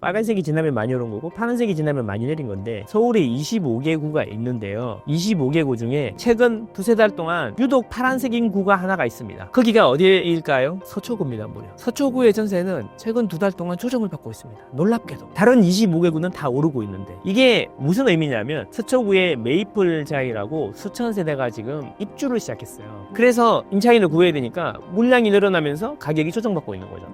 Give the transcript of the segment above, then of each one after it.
빨간색이 지나면 많이 오른 거고 파란색이 지나면 많이 내린 건데 서울에 25개 구가 있는데요. 25개 구 중에 최근 두세 달 동안 유독 파란색인 구가 하나가 있습니다. 거기가 어디일까요? 서초구입니다. 무려. 서초구의 전세는 최근 두 달 동안 조정을 받고 있습니다. 놀랍게도. 다른 25개 구는 다 오르고 있는데 이게 무슨 의미냐면 서초구에 메이플 자이라고 수천 세대가 지금 입주를 시작했어요. 그래서 임차인을 구해야 되니까 물량이 늘어나면서 가격이 조정받고 있는 거죠.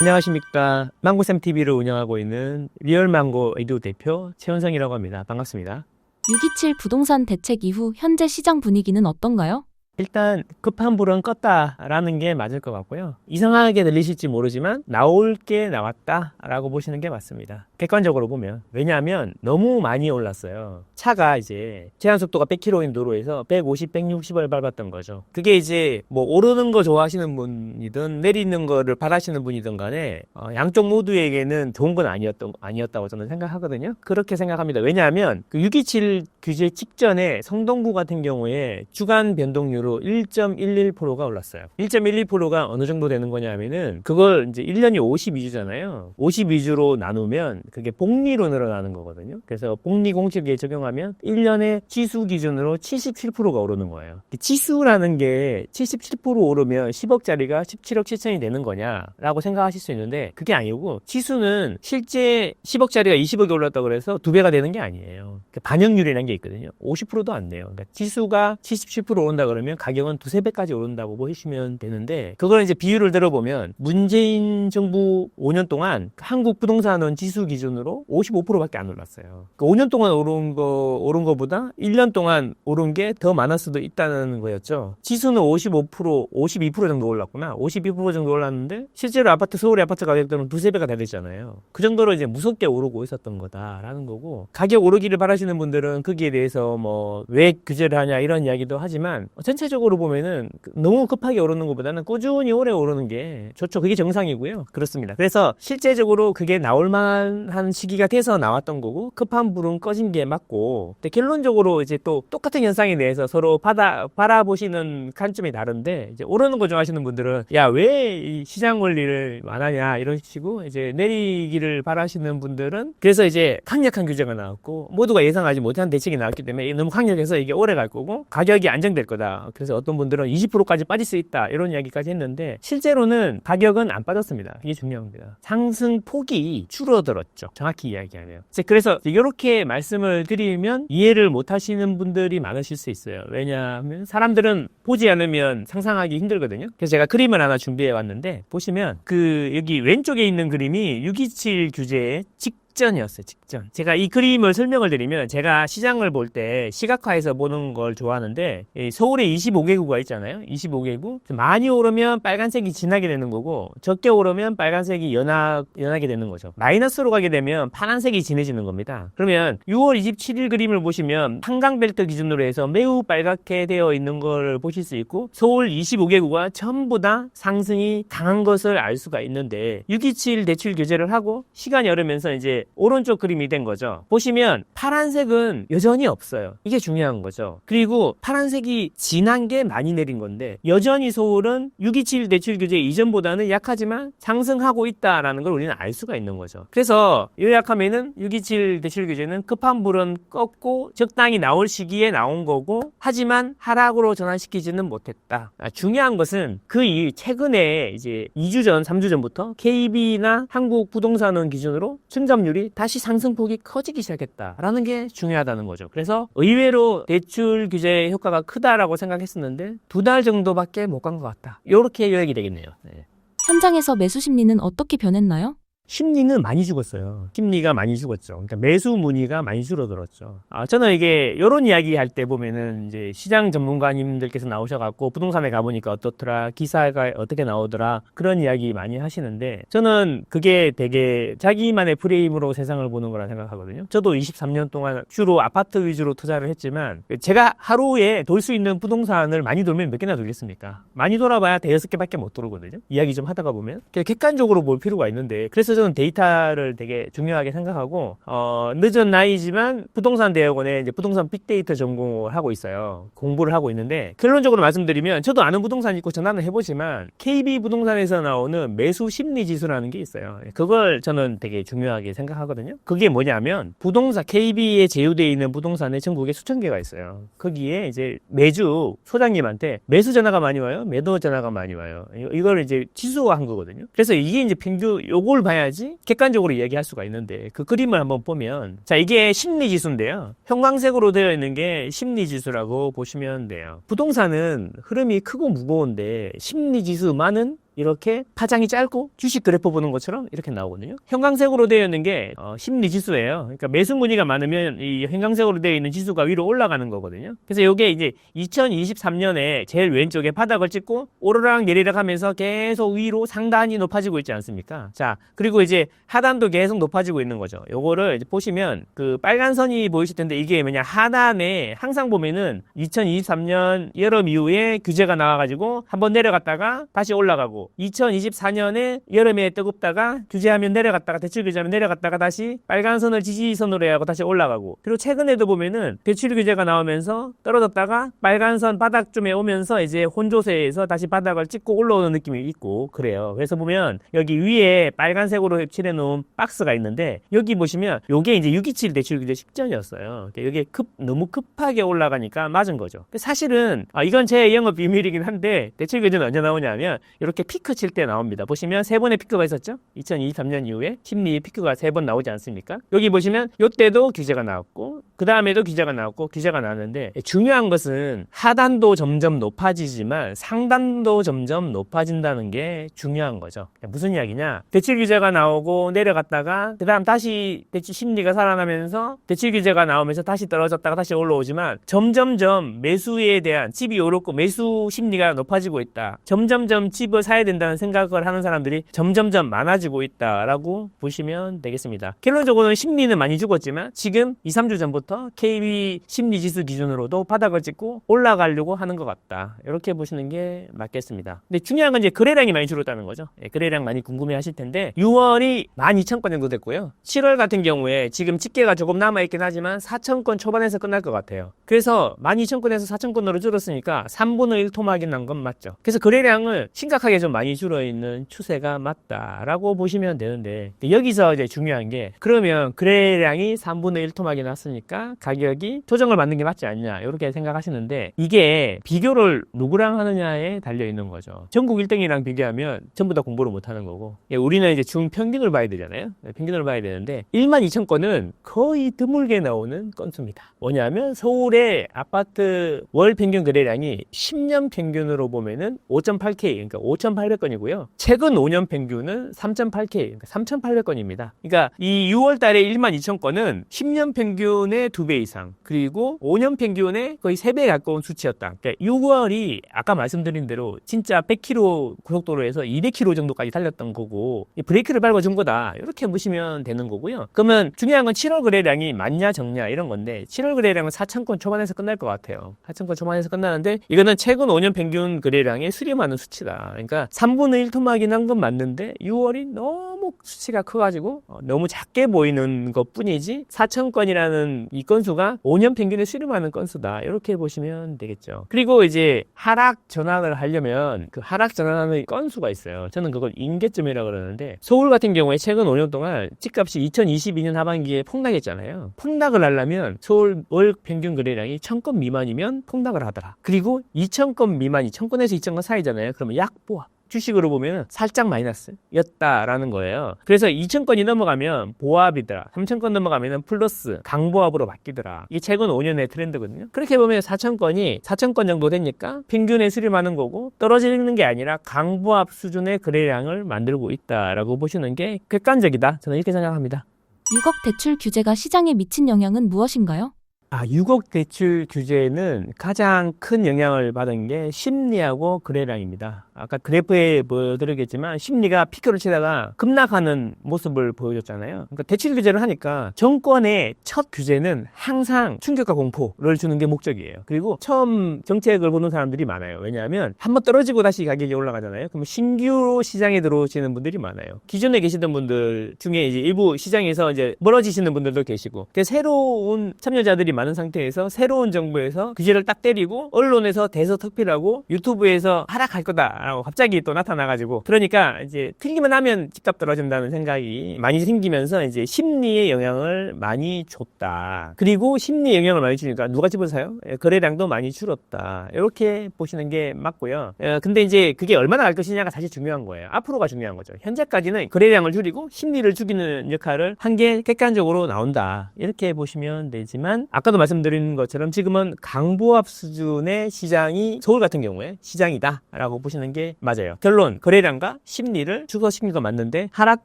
안녕하십니까. 망고쌤 TV를 운영하고 있는 리얼망고 에듀 대표 최원성이라고 합니다. 반갑습니다. 627 부동산 대책 이후 현재 시장 분위기는 어떤가요? 일단 급한 불은 껐다라는 게 맞을 것 같고요. 이상하게 들리실지 모르지만 나올 게 나왔다라고 보시는 게 맞습니다. 객관적으로 보면 왜냐하면 너무 많이 올랐어요. 차가 이제 제한 속도가 100km인 도로에서 150, 160을 밟았던 거죠. 그게 이제 뭐 오르는 거 좋아하시는 분이든 내리는 거를 바라시는 분이든 간에 어, 양쪽 모두에게는 좋은 건 아니었던 아니었다고 저는 생각하거든요. 그렇게 생각합니다. 왜냐하면 그 627 규제 직전에 성동구 같은 경우에 주간 변동률로 1.11%가 올랐어요. 1.12%가 어느 정도 되는 거냐면은 그걸 이제 1년이 52주잖아요. 52주로 나누면 그게 복리로 늘어나는 거거든요. 그래서 복리 공식에 적용하면 1년에 지수 기준으로 77%가 오르는 거예요. 지수라는 게 77% 오르면 10억짜리가 17억 7천이 되는 거냐라고 생각하실 수 있는데 그게 아니고 지수는 실제 10억짜리가 20억이 올랐다 그래서 두 배가 되는 게 아니에요. 그 반영률이라는 게 있거든요. 50%도 안 돼요. 그러니까 지수가 77% 오른다 그러면 가격은 두세 배까지 오른다고 보시면 되는데 그걸 이제 비율을 들어보면 문재인 정부 5년 동안 한국 부동산원 지수 기준 으로 55%밖에 안 올랐어요. 그 5년 동안 오른 거 오른 거보다 1년 동안 오른 게 더 많을 수도 있다는 거였죠. 지수는 55% 52% 정도 올랐구나. 52% 정도 올랐는데 실제로 아파트 서울의 아파트 가격들은 두세 배가 다 됐잖아요. 그 정도로 이제 무섭게 오르고 있었던 거다라는 거고 가격 오르기를 바라시는 분들은 거기에 대해서 뭐 왜 규제를 하냐 이런 이야기도 하지만 전체적으로 보면은 너무 급하게 오르는 것보다는 꾸준히 오래 오르는 게 좋죠. 그게 정상이고요. 그렇습니다. 그래서 실제적으로 그게 나올 만한 시기가 돼서 나왔던 거고 급한 불은 꺼진 게 맞고 근데 결론적으로 이제 또 똑같은 현상에 대해서 서로 받아 바라보시는 관점이 다른데 이제 오르는 거 좋아하시는 분들은 야 왜 이 시장 원리를 안 하냐 이런 식으로 이제 내리기를 바라시는 분들은 그래서 이제 강력한 규제가 나왔고 모두가 예상하지 못한 대책이 나왔기 때문에 너무 강력해서 이게 오래 갈 거고 가격이 안정될 거다. 그래서 어떤 분들은 20%까지 빠질 수 있다 이런 이야기까지 했는데 실제로는 가격은 안 빠졌습니다. 이게 중요합니다. 상승 폭이 줄어들었죠. 정확히 이야기하면. 이제 그래서 이렇게 말씀을 드리면 이해를 못 하시는 분들이 많으실 수 있어요. 왜냐하면 사람들은 보지 않으면 상상하기 힘들거든요. 그래서 제가 그림을 하나 준비해 왔는데 보시면 그 여기 왼쪽에 있는 그림이 627 규제의 직 직전이었어요, 직전. 제가 이 그림을 설명을 드리면 제가 시장을 볼 때 시각화해서 보는 걸 좋아하는데 이 서울에 25개구가 있잖아요. 25개구. 많이 오르면 빨간색이 진하게 되는 거고 적게 오르면 빨간색이 연하, 연하게 되는 거죠. 마이너스로 가게 되면 파란색이 진해지는 겁니다. 그러면 6월 27일 그림을 보시면 한강벨트 기준으로 해서 매우 빨갛게 되어 있는 걸 보실 수 있고 서울 25개구가 전부 다 상승이 강한 것을 알 수가 있는데 627 대출 규제를 하고 시간이 흐르면서 이제 오른쪽 그림이 된 거죠. 보시면 파란색은 여전히 없어요. 이게 중요한 거죠. 그리고 파란색이 진한 게 많이 내린 건데 여전히 서울은 627 대출 규제 이전보다는 약하지만 상승하고 있다라는 걸 우리는 알 수가 있는 거죠. 그래서 요약하면은 627 대출 규제는 급한 불은 껐고 적당히 나올 시기에 나온 거고 하지만 하락으로 전환시키지는 못했다. 아, 중요한 것은 그 이후 최근에 이제 2주 전, 3주 전부터 KB나 한국 부동산원 기준으로 증점률 이 다시 상승폭이 커지기 시작했다라는 게 중요하다는 거죠. 그래서 의외로 대출 규제 효과가 크다라고 생각했었는데 두 달 정도밖에 못 간 것 같다. 이렇게 요약이 되겠네요. 네. 현장에서 매수 심리는 어떻게 변했나요? 심리는 많이 죽었어요. 심리가 많이 죽었죠. 그러니까 매수 문의가 많이 줄어들었죠. 아, 저는 이게 이런 이야기 할 때 보면은 이제 시장 전문가님들께서 나오셔갖고 부동산에 가보니까 어떻더라, 기사가 어떻게 나오더라, 그런 이야기 많이 하시는데 저는 그게 되게 자기만의 프레임으로 세상을 보는 거라 생각하거든요. 저도 23년 동안 주로 아파트 위주로 투자를 했지만 제가 하루에 돌 수 있는 부동산을 많이 돌면 몇 개나 돌겠습니까? 많이 돌아봐야 대여섯 개밖에 못 돌거든요. 이야기 좀 하다가 보면. 객관적으로 볼 필요가 있는데 그래서 저는 데이터를 되게 중요하게 생각하고 어, 늦은 나이지만 부동산 대학원에 이제 부동산 빅데이터 전공을 하고 있어요. 공부를 하고 있는데 결론적으로 말씀드리면 저도 아는 부동산 있고 전화는 해보지만 KB 부동산에서 나오는 매수 심리 지수라는 게 있어요. 그걸 저는 되게 중요하게 생각하거든요. 그게 뭐냐면 부동산 KB에 제휴되어 있는 부동산에 전국에 수천 개가 있어요. 거기에 이제 매주 소장님한테 매수 전화가 많이 와요, 매도 전화가 많이 와요. 이- 이걸 이제 지수화한 거거든요. 그래서 이게 이제 평균 요걸 봐야 지 객관적으로 이야기할 수가 있는데 그 그림을 한번 보면 자 이게 심리 지수인데요. 형광색으로 되어 있는 게 심리 지수라고 보시면 돼요. 부동산은 흐름이 크고 무거운데 심리 지수만은 이렇게 파장이 짧고 주식 그래프 보는 것처럼 이렇게 나오거든요. 형광색으로 되어 있는 게 어, 심리 지수예요. 그러니까 매수 문의가 많으면 이 형광색으로 되어 있는 지수가 위로 올라가는 거거든요. 그래서 이게 이제 2023년에 제일 왼쪽에 바닥을 찍고 오르락 내리락 하면서 계속 위로 상단이 높아지고 있지 않습니까? 자, 그리고 이제 하단도 계속 높아지고 있는 거죠. 요거를 이제 보시면 그 빨간 선이 보이실 텐데 이게 뭐냐 하단에 항상 보면은 2023년 여름 이후에 규제가 나와가지고 한번 내려갔다가 다시 올라가고 2024년에 여름에 뜨겁다가 규제하면 내려갔다가 대출 규제하면 내려갔다가 다시 빨간 선을 지지선으로 해하고 다시 올라가고 그리고 최근에도 보면은 대출 규제가 나오면서 떨어졌다가 빨간 선 바닥쯤에 오면서 이제 혼조세에서 다시 바닥을 찍고 올라오는 느낌이 있고 그래요. 그래서 보면 여기 위에 빨간색으로 칠해 놓은 박스가 있는데 여기 보시면 요게 이제 627 대출 규제 직전이었어요. 그러니까 이게 급 너무 급하게 올라가니까 맞은 거죠. 사실은 아, 이건 제 영업 비밀이긴 한데 대출 규제는 언제 나오냐면 이렇게 피크 칠 때 나옵니다. 보시면 세 번의 피크가 있었죠? 2023년 이후에 심리 피크가 세 번 나오지 않습니까? 여기 보시면 요때도 규제가 나왔고 그 다음에도 규제가 나왔고 규제가 나왔는데 중요한 것은 하단도 점점 높아지지만 상단도 점점 높아진다는 게 중요한 거죠. 무슨 이야기냐? 대출 규제가 나오고 내려갔다가 그 다음 다시 대출 심리가 살아나면서 대출 규제가 나오면서 다시 떨어졌다가 다시 올라오지만 점점점 매수에 대한 집이 오르고 매수 심리가 높아지고 있다. 점점점 집을 사야 된다는 생각을 하는 사람들이 점점점 많아지고 있다라고 보시면 되겠습니다. 결론적으로는 심리는 많이 죽었지만 지금 2, 3주 전부터 KB 심리 지수 기준으로도 바닥을 찍고 올라가려고 하는 것 같다. 이렇게 보시는 게 맞겠습니다. 근데 중요한 건 이제 거래량이 많이 줄었다는 거죠. 예, 거래량 많이 궁금해 하실 텐데 6월이 12,000건 정도 됐고요. 7월 같은 경우에 지금 집계가 조금 남아있긴 하지만 4,000건 초반에서 끝날 것 같아요. 그래서 12,000건에서 4,000건으로 줄었으니까 3분의 1 토막이 난 건 맞죠. 그래서 거래량을 심각하게 좀 많이 줄어 있는 추세가 맞다라고 보시면 되는데 여기서 이제 중요한 게 그러면 거래량이 3분의 1 토막이 났으니까 가격이 조정을 받는 게 맞지 않냐 이렇게 생각하시는데 이게 비교를 누구랑 하느냐에 달려 있는 거죠. 전국 1등이랑 비교하면 전부 다 공부를 못 하는 거고 예, 우리는 이제 중 평균을 봐야 되잖아요. 네, 평균을 봐야 되는데 1만 2천 건은 거의 드물게 나오는 건수입니다. 뭐냐면 서울의 아파트 월 평균 거래량이 10년 평균으로 보면은 5.8K 그러니까 5,800건이고요. 최근 5년 평균은 3.8K 그러니까 3,800건입니다. 그러니까 이 6월 달에 1만 2천 건은 10년 평균의 2배 이상 그리고 5년 평균의 거의 3배 가까운 수치였다. 그러니까 6월이 아까 말씀드린 대로 진짜 100km 고속도로에서 200km 정도까지 달렸던 거고 이 브레이크를 밟아준 거다. 이렇게 보시면 되는 거고요. 그러면 중요한 건 7월 거래량이 맞냐 적냐 이런 건데 7월 거래량은 4천 건 초반에서 끝날 것 같아요. 4천 건 초반에서 끝나는데 이거는 최근 5년 평균 거래량에 수렴하는 수치다. 그러니까 3분의 1 토막이 난건 맞는데 6월이 너무 수치가 커가지고 어, 너무 작게 보이는 것 뿐이지 4천 건이라는 이 건수가 5년 평균에 수렴하는 건수다. 이렇게 보시면 되겠죠. 그리고 이제 하락 전환을 하려면 그 하락 전환하는 건수가 있어요. 저는 그걸 임계점이라고 그러는데 서울 같은 경우에 최근 5년 동안 집값이 2022년 하반기에 폭락했잖아요. 폭락을 하려면 서울 월 평균 거래량이 1000건 미만이면 폭락을 하더라. 그리고 2000건 미만이 1000건에서 2000건 사이잖아요. 그러면 약 보합. 주식으로 보면 살짝 마이너스였다라는 거예요. 그래서 2,000건이 넘어가면 보합이더라. 3,000건 넘어가면 플러스 강보합으로 바뀌더라. 이게 최근 5년의 트렌드거든요. 그렇게 보면 4,000건이 4,000건 정도 되니까 평균에 수렴하는 거고 떨어지는 게 아니라 강보합 수준의 거래량을 만들고 있다라고 보시는 게 객관적이다. 저는 이렇게 생각합니다. 6억 대출 규제가 시장에 미친 영향은 무엇인가요? 아, 6억 대출 규제는 가장 큰 영향을 받은 게 심리하고 거래량입니다. 아까 그래프에 보여드리겠지만 심리가 피크를 치다가 급락하는 모습을 보여줬잖아요. 그러니까 대출 규제를 하니까 정권의 첫 규제는 항상 충격과 공포를 주는 게 목적이에요. 그리고 처음 정책을 보는 사람들이 많아요. 왜냐하면 한번 떨어지고 다시 가격이 올라가잖아요. 그럼 신규 시장에 들어오시는 분들이 많아요. 기존에 계시던 분들 중에 이제 일부 시장에서 이제 멀어지시는 분들도 계시고 새로운 참여자들이 많은 상태에서 새로운 정부에서 규제를 딱 때리고 언론에서 대서특필하고 유튜브에서 하락할 거다라고 갑자기 또 나타나가지고 그러니까 이제 틀리기만 하면 집값 떨어진다는 생각이 많이 생기면서 이제 심리에 영향을 많이 줬다. 그리고 심리에 영향을 많이 주니까 누가 집을 사요? 예, 거래량도 많이 줄었다. 이렇게 보시는 게 맞고요. 예, 근데 이제 그게 얼마나 갈 것이냐가 사실 중요한 거예요. 앞으로가 중요한 거죠. 현재까지는 거래량을 줄이고 심리를 죽이는 역할을 한 게 객관적으로 나온다. 이렇게 보시면 되지만 아까 도 말씀드린 것처럼 지금은 강보합 수준의 시장이 서울 같은 경우에 시장이다라고 보시는 게 맞아요. 결론 거래량과 심리를 주거시킨 거 맞는데 하락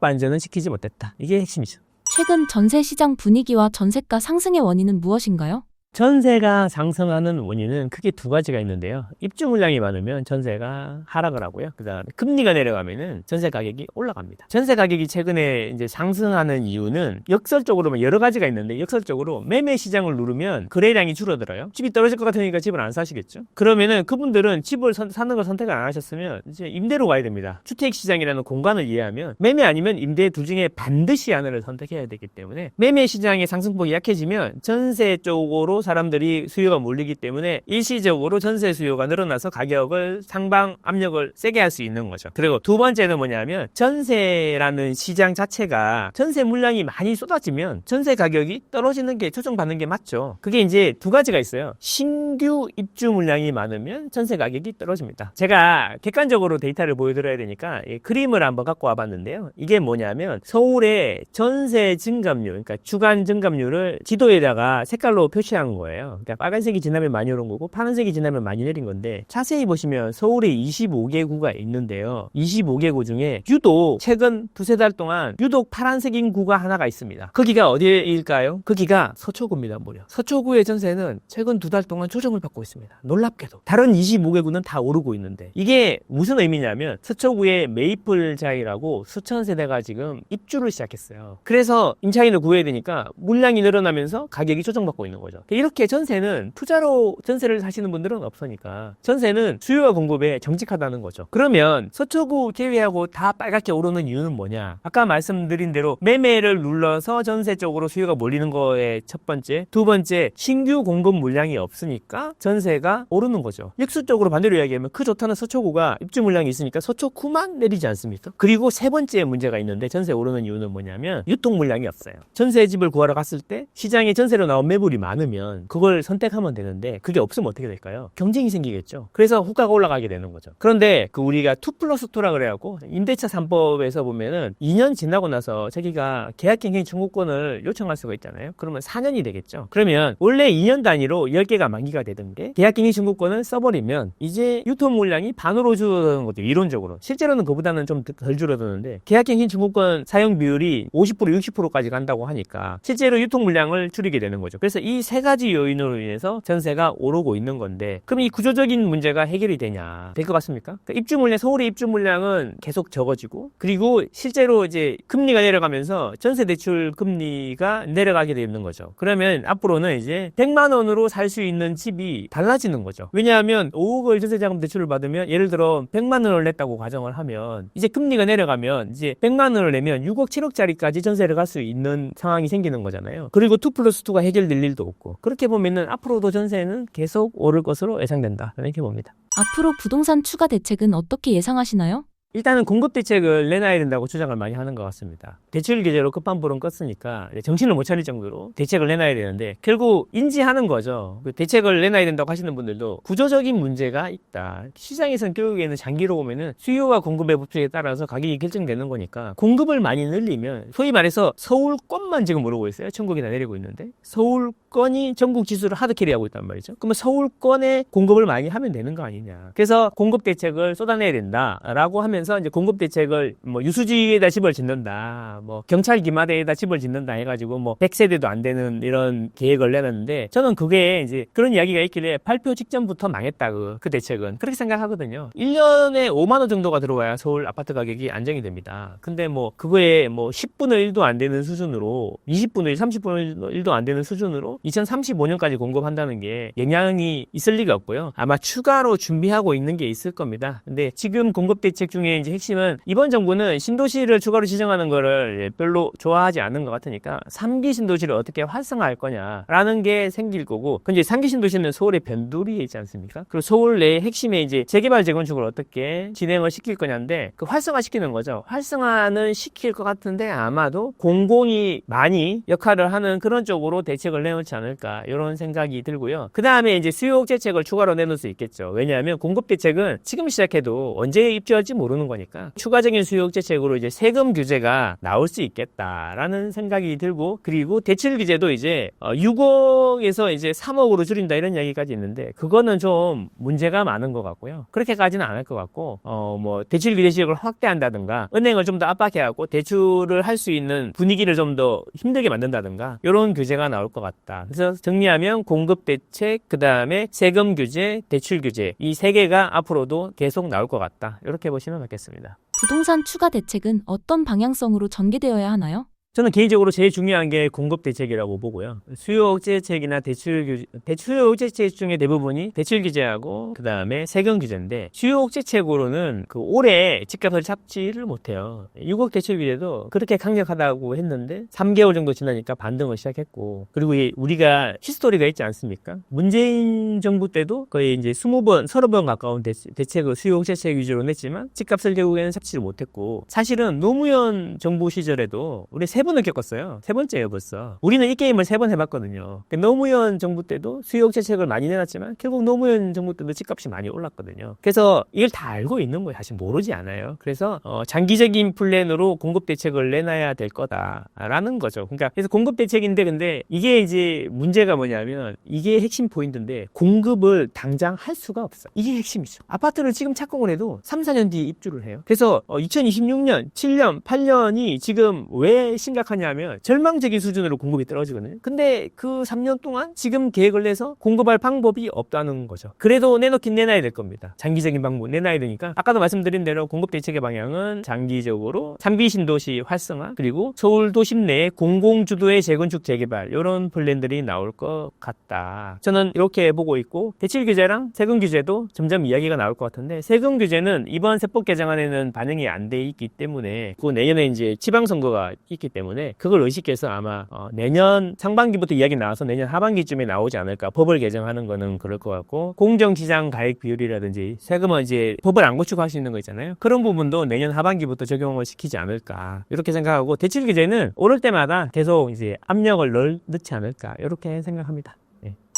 반전은 시키지 못했다. 이게 핵심이죠. 최근 전세 시장 분위기와 전세가 상승의 원인은 무엇인가요? 전세가 상승하는 원인은 크게 두 가지가 있는데요. 입주 물량이 많으면 전세가 하락을 하고요. 그다음에 금리가 내려가면은 전세 가격이 올라갑니다. 전세 가격이 최근에 이제 상승하는 이유는 역설적으로 여러 가지가 있는데 역설적으로 매매 시장을 누르면 거래량이 줄어들어요. 집이 떨어질 것 같으니까 집을 안 사시겠죠. 그러면은 그분들은 집을 선- 사는 걸 선택을 안 하셨으면 이제 임대로 가야 됩니다. 주택 시장이라는 공간을 이해하면 매매 아니면 임대 둘 중에 반드시 하나를 선택해야 되기 때문에 매매 시장의 상승폭이 약해지면 전세 쪽으로 사람들이 수요가 몰리기 때문에 일시적으로 전세 수요가 늘어나서 가격을 상방 압력을 세게 할 수 있는 거죠. 그리고 두 번째는 뭐냐면 전세라는 시장 자체가 전세 물량이 많이 쏟아지면 전세 가격이 떨어지는 게 조정받는 게 맞죠. 그게 이제 두 가지가 있어요. 신규 입주 물량이 많으면 전세 가격이 떨어집니다. 제가 객관적으로 데이터를 보여드려야 되니까 이 그림을 한번 갖고 와봤는데요. 이게 뭐냐면 서울의 전세 증감률, 그러니까 주간 증감률을 지도에다가 색깔로 표시한 거예요. 그러니까 빨간색이 지나면 많이 오른 거고 파란색이 지나면 많이 내린 건데 자세히 보시면 서울에 25개구가 있는데요. 25개구 중에 유독 최근 두세 달 동안 유독 파란색인 구가 하나가 있습니다. 거기가 어디일까요? 거기가 서초구입니다, 무려. 서초구의 전세는 최근 두 달 동안 조정을 받고 있습니다. 놀랍게도. 다른 25개구는 다 오르고 있는데 이게 무슨 의미냐면 서초구의 메이플자이라고 수천 세대가 지금 입주를 시작했어요. 그래서 임차인을 구해야 되니까 물량이 늘어나면서 가격이 조정받고 있는 거죠. 이렇게 전세는 투자로 전세를 사시는 분들은 없으니까 전세는 수요와 공급에 정직하다는 거죠. 그러면 서초구 제외하고 다 빨갛게 오르는 이유는 뭐냐? 아까 말씀드린 대로 매매를 눌러서 전세 쪽으로 수요가 몰리는 거에 첫 번째, 두 번째 신규 공급 물량이 없으니까 전세가 오르는 거죠. 역수적으로 반대로 이야기하면 그 좋다는 서초구가 입주 물량이 있으니까 서초구만 내리지 않습니까? 그리고 세 번째 문제가 있는데 전세 오르는 이유는 뭐냐면 유통 물량이 없어요. 전세 집을 구하러 갔을 때 시장에 전세로 나온 매물이 많으면 그걸 선택하면 되는데 그게 없으면 어떻게 될까요? 경쟁이 생기겠죠. 그래서 호가가 올라가게 되는 거죠. 그런데 그 우리가 2 플러스 2라 그래갖고 임대차 3법에서 보면은 2년 지나고 나서 자기가 계약갱행 청구권을 요청할 수가 있잖아요. 그러면 4년이 되겠죠. 그러면 원래 2년 단위로 10개가 만기가 되던 게 계약갱행 청구권을 써버리면 이제 유통 물량이 반으로 줄어드는 거죠. 이론적으로. 실제로는 그보다는 좀 덜 줄어드는데 계약갱행 청구권 사용 비율이 50% 60%까지 간다고 하니까 실제로 유통 물량을 줄이게 되는 거죠. 그래서 이 세 가지 요인으로 인해서 전세가 오르고 있는 건데 그럼 이 구조적인 문제가 해결이 되냐? 될 것 같습니까? 그러니까 입주 물량 서울의 입주 물량은 계속 적어지고 그리고 실제로 이제 금리가 내려가면서 전세 대출 금리가 내려가게 되는 거죠. 그러면 앞으로는 이제 100만 원으로 살 수 있는 집이 달라지는 거죠. 왜냐하면 5억을 전세자금 대출을 받으면 예를 들어 100만 원을 냈다고 가정을 하면 이제 금리가 내려가면 이제 100만 원을 내면 6억 7억짜리까지 전세를 갈 수 있는 상황이 생기는 거잖아요. 그리고 2 플러스 2가 해결될 일도 없고 그렇게 보면은 앞으로도 전세는 계속 오를 것으로 예상된다. 이렇게 봅니다. 앞으로 부동산 추가 대책은 어떻게 예상하시나요? 일단은 공급 대책을 내놔야 된다고 주장을 많이 하는 것 같습니다. 대출 규제로 급한 불은 껐으니까 이제 정신을 못 차릴 정도로 대책을 내놔야 되는데 결국 인지하는 거죠. 그 대책을 내놔야 된다고 하시는 분들도 구조적인 문제가 있다. 시장에서는 결국에는 장기로 보면은 수요와 공급의 법칙에 따라서 가격이 결정되는 거니까 공급을 많이 늘리면 소위 말해서 서울권만 지금 오르고 있어요. 전국이 다 내리고 있는데 서울권 서울권이 전국 지수를 하드캐리하고 있단 말이죠. 그러면 서울권에 공급을 많이 하면 되는 거 아니냐. 그래서 공급 대책을 쏟아내야 된다라고 하면서 이제 공급 대책을 뭐 유수지에다 집을 짓는다, 뭐 경찰 기마대에다 집을 짓는다 해가지고 뭐 100세대도 안 되는 이런 계획을 내놨는데 저는 그게 이제 그런 이야기가 있길래 발표 직전부터 망했다 그, 그 대책은 그렇게 생각하거든요. 1년에 5만 원 정도가 들어와야 서울 아파트 가격이 안정이 됩니다. 근데 뭐 그거에 뭐 10분의 1도 안 되는 수준으로 20분의 1, 30분의 1도 안 되는 수준으로 2035년까지 공급한다는 게 영향이 있을 리가 없고요. 아마 추가로 준비하고 있는 게 있을 겁니다. 근데 지금 공급 대책 중에 이제 핵심은 이번 정부는 신도시를 추가로 지정하는 거를 별로 좋아하지 않는 것 같으니까 3기 신도시를 어떻게 활성화할 거냐라는 게 생길 거고 근데 3기 신도시는 서울의 변두리에 있지 않습니까? 그리고 서울 내 핵심의 이제 재개발 재건축을 어떻게 진행을 시킬 거냐인데 그 활성화 시키는 거죠. 활성화는 시킬 것 같은데 아마도 공공이 많이 역할을 하는 그런 쪽으로 대책을 내놓지 않을까 이런 생각이 들고요. 그 다음에 이제 수요 대책을 추가로 내놓을 수 있겠죠. 왜냐하면 공급 대책은 지금 시작해도 언제 입주할지 모르는 거니까 추가적인 수요 대책으로 이제 세금 규제가 나올 수 있겠다라는 생각이 들고 그리고 대출 규제도 이제 6억에서 이제 3억으로 줄인다 이런 이야기까지 있는데 그거는 좀 문제가 많은 것 같고요. 그렇게까지는 안 할 것 같고 어 뭐 대출 규제 지역을 확대한다든가 은행을 좀 더 압박해갖고 대출을 할 수 있는 분위기를 좀 더 힘들게 만든다든가 이런 규제가 나올 것 같다. 그래서 정리하면 공급 대책 그 다음에 세금 규제, 대출 규제 이 세 개가 앞으로도 계속 나올 것 같다. 이렇게 보시면 맞겠습니다. 부동산 추가 대책은 어떤 방향성으로 전개되어야 하나요? 저는 개인적으로 제일 중요한 게 공급 대책이라고 보고요. 수요 억제 대책이나 대출 규제, 대출 억제 대책 중에 대부분이 대출 규제하고 그 다음에 세금 규제인데 수요 억제 대책으로는 그 올해 집값을 잡지를 못해요. 6억 대출 규제도 그렇게 강력하다고 했는데 3개월 정도 지나니까 반등을 시작했고 그리고 이 우리가 히스토리가 있지 않습니까? 문재인 정부 때도 거의 이제 20번, 30번 가까운 대, 대책을 수요 억제 대책 위주로 냈지만 집값을 결국에는 잡지를 못했고 사실은 노무현 정부 시절에도 우리 세 번을 겪었어요. 세 번째예요, 벌써. 우리는 이 게임을 세 번 해봤거든요. 그 노무현 정부 때도 수요 억제책을 많이 내놨지만 결국 노무현 정부 때도 집값이 많이 올랐거든요. 그래서 이걸 다 알고 있는 거예요. 사실 모르지 않아요. 그래서 어, 장기적인 플랜으로 공급 대책을 내놔야 될 거다라는 거죠. 그러니까 그래서 공급 대책인데 근데 이게 이제 문제가 뭐냐면 이게 핵심 포인트인데 공급을 당장 할 수가 없어. 이게 핵심이죠. 아파트를 지금 착공을 해도 3, 4년 뒤에 입주를 해요. 그래서 어, 2026년, 7년, 8년이 지금 왜 심각 하냐면 절망적인 수준으로 공급이 떨어지거든요. 근데 그 3년 동안 지금 계획을 내서 공급할 방법이 없다는 거죠. 그래도 내놓긴 내놔야 될 겁니다. 장기적인 방법 내놔야 되니까 아까도 말씀드린 대로 공급 대책의 방향은 장기적으로 3기 신도시 활성화 그리고 서울 도심 내 공공 주도의 재건축 재개발 이런 플랜들이 나올 것 같다. 저는 이렇게 보고 있고 대출 규제랑 세금 규제도 점점 이야기가 나올 것 같은데 세금 규제는 이번 세법 개정안에는 반영이 안 돼 있기 때문에 그 내년에 이제 지방선거가 있기 때문에 그걸 의식해서 아마 어, 내년 상반기부터 이야기 나와서 내년 하반기쯤에 나오지 않을까. 법을 개정하는 거는 그럴 것 같고 공정시장 가액 비율이라든지 세금은 이제 법을 안 고치고 할 수 있는 거 있잖아요. 그런 부분도 내년 하반기부터 적용을 시키지 않을까. 이렇게 생각하고 대출 규제는 오를 때마다 계속 이제 압력을 넣, 넣지 않을까. 이렇게 생각합니다.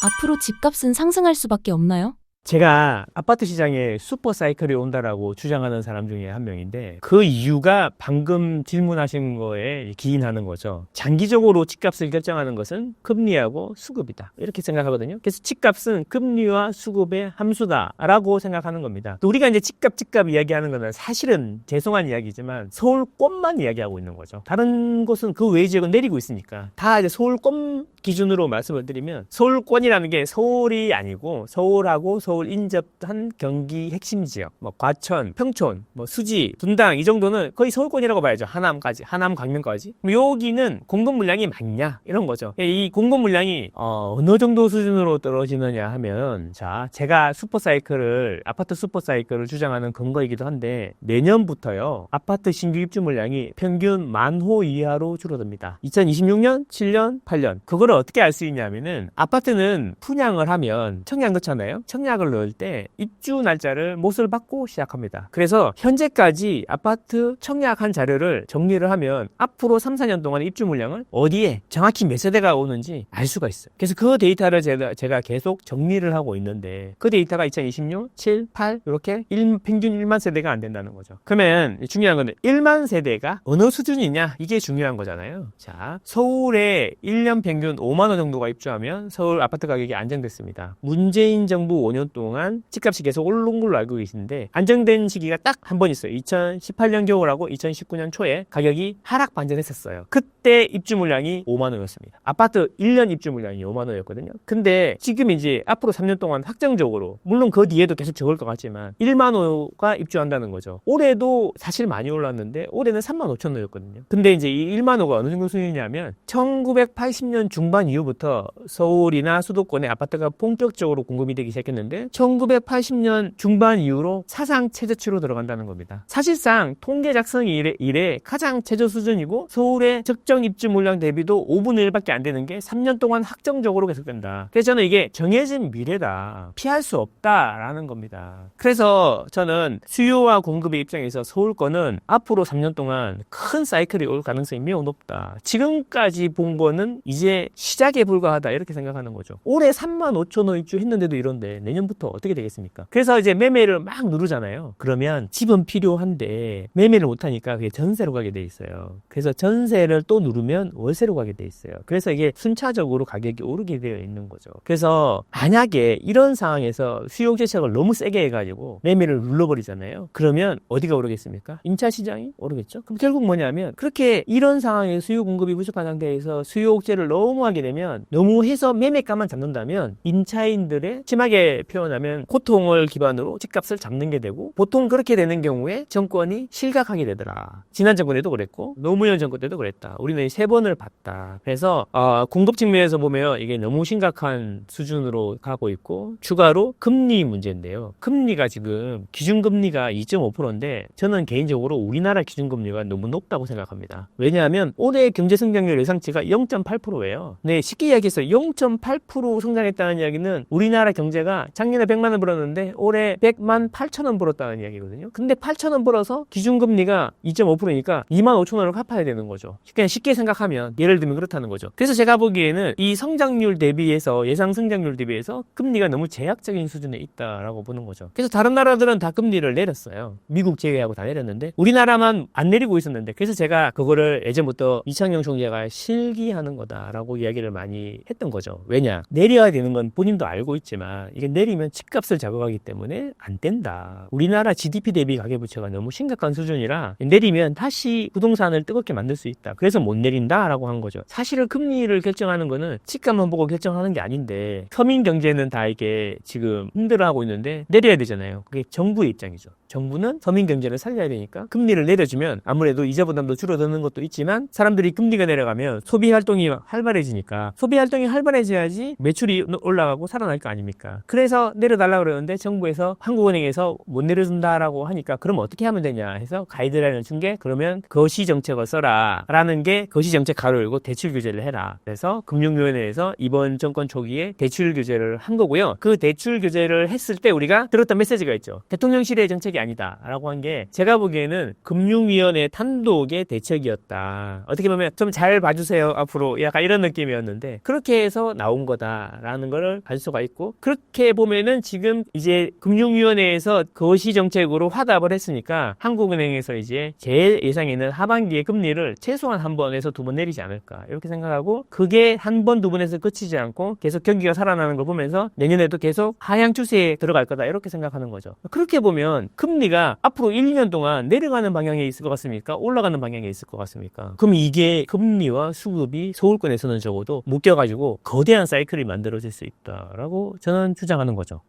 앞으로 집값은 상승할 수밖에 없나요? 제가 아파트 시장에 슈퍼 사이클이 온다라고 주장하는 사람 중에 한 명인데 그 이유가 방금 질문하신 거에 기인하는 거죠. 장기적으로 집값을 결정하는 것은 금리하고 수급이다. 이렇게 생각하거든요. 그래서 집값은 금리와 수급의 함수다라고 생각하는 겁니다. 또 우리가 이제 집값 집값 이야기하는 거는 사실은 죄송한 이야기지만 서울권만 이야기하고 있는 거죠. 다른 곳은 그 외 지역은 내리고 있으니까 다 이제 서울권 기준으로 말씀을 드리면 서울권이라는 게 서울이 아니고 서울하고 서울 인접한 경기 핵심 지역, 뭐 과천, 평촌, 뭐 수지, 분당 이 정도는 거의 서울권이라고 봐야죠. 하남까지, 하남. 그럼 여기는 공급 물량이 많냐 이런 거죠. 이 공급 물량이 어, 어느 정도 수준으로 떨어지느냐 하면 자 제가 슈퍼 사이클을 아파트 슈퍼 사이클을 주장하는 근거이기도 한데 내년부터요 아파트 신규 입주 물량이 평균 만 호 이하로 줄어듭니다. 2026년, 7년, 8년 그거를 어떻게 알 수 있냐면은 아파트는 분양을 하면 청약 넣잖아요. 청약 을 넣을 때 입주 날짜를 못을 받고 시작합니다. 그래서 현재까지 아파트 청약한 자료를 정리를 하면 앞으로 3, 4년 동안 입주 물량을 어디에 정확히 몇 세대가 오는지 알 수가 있어요. 그래서 그 데이터를 제가, 제가 계속 정리를 하고 있는데 그 데이터가 2026, 7, 8 이렇게 일- 평균 1만 세대가 안 된다는 거죠. 그러면 중요한 건 1만 세대가 어느 수준이냐 이게 중요한 거잖아요. 자, 서울의 1년 평균 5만 원 정도가 입주하면 서울 아파트 가격이 안정됐습니다. 문재인 정부 5년 동안 집값이 계속 오른 걸로 알고 계시는데 안정된 시기가 딱 한 번 있어요. 2018년 겨울하고 2019년 초에 가격이 하락 반전했었어요. 그때 입주 물량이 5만 원이었습니다. 아파트 1년 입주 물량이 5만 원이었거든요. 근데 지금 이제 앞으로 3년 동안 확정적으로 물론 그 뒤에도 계속 적을 것 같지만 1만 호가 입주한다는 거죠. 올해도 사실 많이 올랐는데 올해는 3만 5천 호였거든요. 근데 이제 이 1만 호가 어느 정도 수준이냐면 1980년 중반 이후부터 서울이나 수도권의 아파트가 본격적으로 공급이 되기 시작했는데 1980년 중반 이후로 사상 최저치로 들어간다는 겁니다. 사실상 통계 작성 이래, 이래 가장 최저 수준이고 서울의 적정 입주 물량 대비도 5분의 1밖에 안 되는 게 3년 동안 확정적으로 계속된다. 그래서 저는 이게 정해진 미래다. 피할 수 없다라는 겁니다. 그래서 저는 수요와 공급의 입장에서 서울권은 앞으로 3년 동안 큰 사이클이 올 가능성이 매우 높다. 지금까지 본 거는 이제 시작에 불과하다 이렇게 생각하는 거죠. 올해 3만 5천 호 입주했는데도 이런데 내년 부터 어떻게 되겠습니까? 그래서 이제 매매를 막 누르잖아요. 그러면 집은 필요한데 매매를 못하니까 그게 전세로 가게 돼 있어요. 그래서 전세를 또 누르면 월세로 가게 돼 있어요. 그래서 이게 순차적으로 가격이 오르게 되어 있는 거죠. 그래서 만약에 이런 상황에서 수요 제척을 너무 세게 해가지고 매매를 눌러버리잖아요. 그러면 어디가 오르겠습니까? 임차 시장이 오르겠죠. 그럼 결국 뭐냐면 그렇게 이런 상황에 수요 공급이 부족한 상태에서 수요 억제를 너무 하게 되면 너무 해서 매매가만 잡는다면 임차인들의 심하게 표 현하면 고통을 기반으로 집값을 잡는 게 되고 보통 그렇게 되는 경우에 정권이 실각하게 되더라. 지난 정권에도 그랬고 노무현 정권 때도 그랬다. 우리는 세 번을 봤다. 그래서 어, 공급 측면에서 보면 이게 너무 심각한 수준으로 가고 있고 추가로 금리 문제인데요. 금리가 지금 기준금리가 2.5%인데 저는 개인적으로 우리나라 기준금리가 너무 높다고 생각합니다. 왜냐하면 올해 경제 성장률 예상치가 0.8%예요. 네, 쉽게 이야기해서 0.8% 성장했다는 이야기는 우리나라 경제가 작년에 100만 원 벌었는데 올해 100만 8천 원 벌었다는 이야기거든요. 근데 8천 원 벌어서 기준금리가 2.5%니까 2만 5천 원을 갚아야 되는 거죠. 그냥 쉽게 생각하면 예를 들면 그렇다는 거죠. 그래서 제가 보기에는 이 성장률 대비해서 예상 성장률 대비해서 금리가 너무 제약적인 수준에 있다라고 보는 거죠. 그래서 다른 나라들은 다 금리를 내렸어요. 미국 제외하고 다 내렸는데 우리나라만 안 내리고 있었는데 그래서 제가 그거를 예전부터 이창용 총재가 실기하는 거다라고 이야기를 많이 했던 거죠. 왜냐 내려야 되는 건 본인도 알고 있지만 이게 내리면 집값을 잡아가기 때문에 안 된다. 우리나라 GDP 대비 가계부채가 너무 심각한 수준이라 내리면 다시 부동산을 뜨겁게 만들 수 있다. 그래서 못 내린다라고 한 거죠. 사실은 금리를 결정하는 거는 집값만 보고 결정하는 게 아닌데 서민 경제는 다 이게 지금 힘들어하고 있는데 내려야 되잖아요. 그게 정부의 입장이죠. 정부는 서민 경제를 살려야 되니까 금리를 내려주면 아무래도 이자 부담도 줄어드는 것도 있지만 사람들이 금리가 내려가면 소비 활동이 활발해지니까 소비 활동이 활발해져야지 매출이 올라가고 살아날 거 아닙니까? 그래서 내려달라 그러는데 정부에서 한국은행에서 못 내려준다라고 하니까 그럼 어떻게 하면 되냐 해서 가이드라인을 준 게 그러면 거시 정책을 써라라는 게 거시 정책 가로 열고 대출 규제를 해라. 그래서 금융위원회에서 이번 정권 초기에 대출 규제를 한 거고요. 그 대출 규제를 했을 때 우리가 들었던 메시지가 있죠. 대통령실의 정책이 아니다라고 한 게 제가 보기에는 금융위원회 단독의 대책이었다. 어떻게 보면 좀 잘 봐주세요 앞으로 약간 이런 느낌이었는데 그렇게 해서 나온 거다라는 거를 알 수가 있고 그렇게 보면은 지금 이제 금융위원회에서 거시 정책으로 화답을 했으니까 한국은행에서 이제 제 예상에는 하반기에 금리를 최소한 한 번에서 두 번 내리지 않을까 이렇게 생각하고 그게 한 번 두 번에서 끝이지 않고 계속 경기가 살아나는 걸 보면서 내년에도 계속 하향 추세에 들어갈 거다 이렇게 생각하는 거죠. 그렇게 보면 금 리가 앞으로 1, 2년 동안 내려가는 방향에 있을 것 같습니까? 올라가는 방향에 있을 것 같습니까? 그럼 이게 금리와 수급이 서울권에서는 적어도 묶여가지고 거대한 사이클이 만들어질 수 있다라고 저는 주장하는 거죠.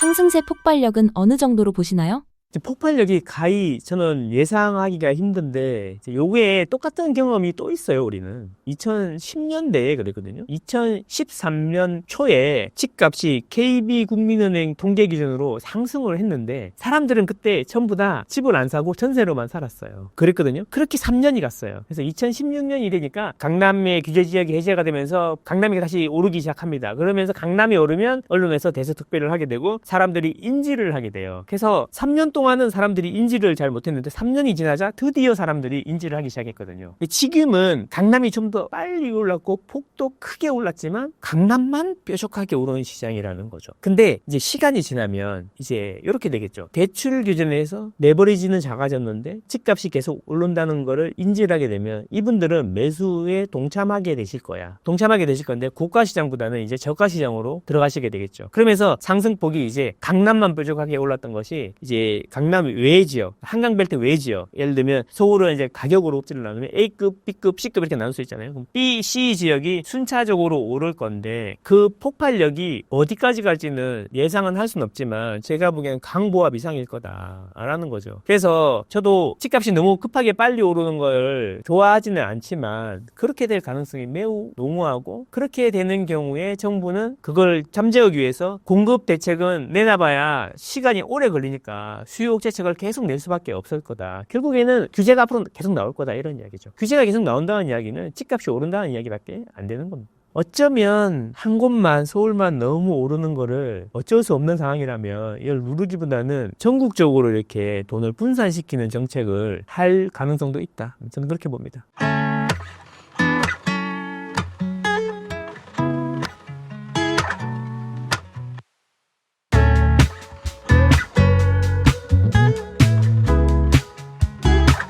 상승세 폭발력은 어느 정도로 보시나요? 폭발력이 가히 저는 예상하기가 힘든데 요게 똑같은 경험이 또 있어요 우리는. 2010년대에 그랬거든요. 2013년 초에 집값이 KB국민은행 통계 기준으로 상승을 했는데 사람들은 그때 전부 다 집을 안 사고 전세로만 살았어요. 그랬거든요. 그렇게 3년이 갔어요. 그래서 2016년이 되니까 강남의 규제 지역이 해제가 되면서 강남이 다시 오르기 시작합니다. 그러면서 강남이 오르면 언론에서 대서특별을 하게 되고 사람들이 인지를 하게 돼요. 그래서 3년 동안은 사람들이 인지를 잘 못했는데 3년이 지나자 드디어 사람들이 인지를 하기 시작했거든요. 지금은 강남이 좀 더 빨리 올랐고 폭도 크게 올랐지만 강남만 뾰족하게 오르는 시장이라는 거죠. 근데 이제 시간이 지나면 이제 이렇게 되겠죠. 대출 규제에서 레버리지는 작아졌는데 집값이 계속 오른다는 거를 인지를 하게 되면 이분들은 매수에 동참하게 되실 거야. 동참하게 되실 건데 고가 시장보다는 이제 저가 시장으로 들어가시게 되겠죠. 그러면서 상승폭이 이제 강남만 뾰족하게 올랐던 것이 이제 강남 외 지역, 한강벨트 외 지역. 예를 들면 서울은 이제 가격으로 옵지를 나누면 A급, B급, C급 이렇게 나눌 수 있잖아요. 그럼 B, C 지역이 순차적으로 오를 건데 그 폭발력이 어디까지 갈지는 예상은 할 수는 없지만 제가 보기엔 강보합 이상일 거다라는 거죠. 그래서 저도 집값이 너무 급하게 빨리 오르는 걸 좋아하지는 않지만 그렇게 될 가능성이 매우 농후하고 그렇게 되는 경우에 정부는 그걸 잠재우기 위해서 공급 대책은 내놔봐야 시간이 오래 걸리니까 수요 억제책을 계속 낼 수밖에 없을 거다. 결국에는 규제가 앞으로 계속 나올 거다 이런 이야기죠. 규제가 계속 나온다는 이야기는 집값이 오른다는 이야기밖에 안 되는 겁니다. 어쩌면 한 곳만 서울만 너무 오르는 거를 어쩔 수 없는 상황이라면 이걸 누르기보다는 전국적으로 이렇게 돈을 분산시키는 정책을 할 가능성도 있다. 저는 그렇게 봅니다.